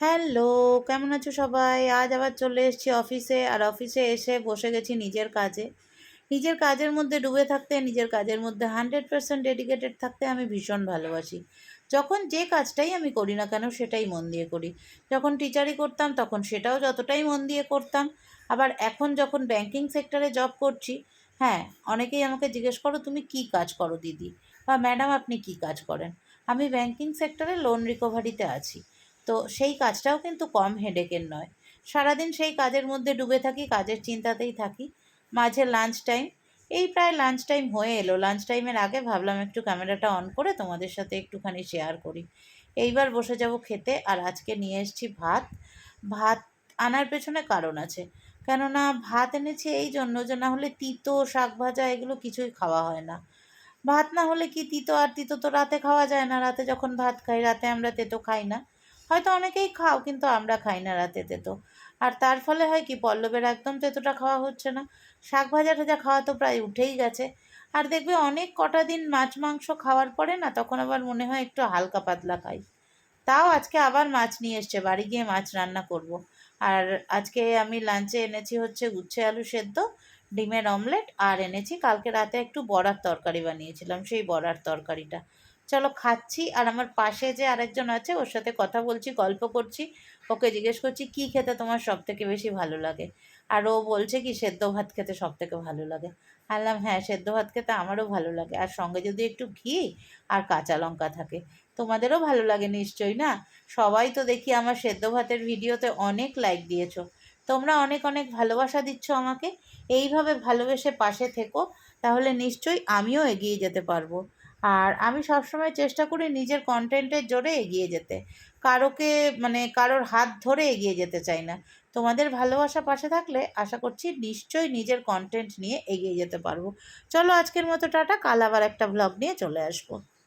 Hello, কেমন আছো সবাই? আজ আবার চলে এসেছি অফিসে, আর অফিসে এসে বসে গেছি নিজের কাজে। নিজের কাজের মধ্যে ডুবে থাকতে, নিজের কাজের মধ্যে হান্ড্রেড পার্সেন্ট ডেডিকেটেড থাকতে আমি ভীষণ ভালোবাসি। যখন যে কাজটাই আমি করি না কেন, সেটাই মন দিয়ে করি। যখন টিচারই করতাম, তখন সেটাও যতটাই মন দিয়ে করতাম। আবার এখন যখন ব্যাংকিং সেক্টরে জব করছি হ্যাঁ অনেকেই আমাকে জিজ্ঞেস করো, তুমি কি কাজ করো দিদি? বা, ম্যাডাম, আপনি কি কাজ করেন? আমি ব্যাংকিং সেক্টরে লোন রিকভারিতে আছি। তো সেই কাজটাও কিন্তু কম হেডেকের নয়। সারাদিন সেই কাজের মধ্যে ডুবে থাকি, কাজের চিন্তাতেই থাকি। মাঝে লাঞ্চ টাইম এই প্রায় লাঞ্চ টাইম হয়ে এলো। লাঞ্চ টাইমের আগে ভাবলাম একটু ক্যামেরাটা অন করে তোমাদের সাথে একটুখানি শেয়ার করি। এইবার বসে যাব খেতে আর আজকে নিয়ে এসেছি ভাত। ভাত আনার পেছনে কারণ আছে। কেননা ভাত এনেছি এই জন্য যে না হলে তিতো, শাক ভাজা এগুলো কিছুই খাওয়া হয় না। ভাত না হলে কি তিতো আর তিতো তো রাতে খাওয়া যায় না। রাতে যখন ভাত খাই, রাতে আমরা তেতো খাই না। হয়তো অনেকেই খাও, কিন্তু আমরা খাই না রাতে তেতো। আর তার ফলে হয় কি, পল্লবের একদম তেতোটা খাওয়া হচ্ছে না। শাক ভাজা টাজা খাওয়া তো প্রায় উঠেই গেছে। আর দেখবে অনেক কটা দিন মাছ মাংস খাওয়ার পরে না, তখন আবার মনে হয় একটু হালকা পাতলা খাই। তাও আজকে আবার মাছ নিয়ে এসছে, বাড়ি গিয়ে মাছ রান্না করব। আর আজকে আমি লাঞ্চে এনেছি হচ্ছে উচ্ছে আলু সেদ্ধ, ডিমের অমলেট, আর এনেছি কালকে রাতে একটু বড়ার তরকারি বানিয়েছিলাম, সেই বড়ার তরকারিটা। চলো খাচ্ছি, আর আমার পাশে যে আরেকজন আছে, ওর সাথে কথা বলছি, গল্প করছি, ওকে জিজ্ঞেস করছি, কি খেতে তোমার সব থেকে বেশি ভালো লাগে? আর ও বলছে কি, সেদ্ধ ভাত খেতে সব থেকে ভালো লাগে। আনলাম হ্যাঁ সেদ্ধ ভাত খেতে আমারও ভালো লাগে, আর সঙ্গে যদি একটু ঘি আর কাঁচা লঙ্কা থাকে, তোমাদেরও ভালো লাগে নিশ্চয়ই, না? সবাই তো দেখি আমার সেদ্ধ ভাতের ভিডিওতে অনেক লাইক দিয়েছ। তোমরা অনেক অনেক ভালোবাসা দিচ্ছ আমাকে। এইভাবে ভালোবেসে পাশে থেকো, তাহলে নিশ্চয়ই আমিও এগিয়ে যেতে পারব। আর আমি সবসময় চেষ্টা করি নিজের কন্টেন্টের জোরে এগিয়ে যেতে। কারোকে মানে কারোর হাত ধরে এগিয়ে যেতে চাই না। তোমাদের ভালোবাসা পাশে থাকলে আশা করছি নিশ্চয়ই নিজের কন্টেন্ট নিয়ে এগিয়ে যেতে পারব। চলো আজকের মতো টাটা, কাল আবার একটা ব্লগ নিয়ে চলে আসব।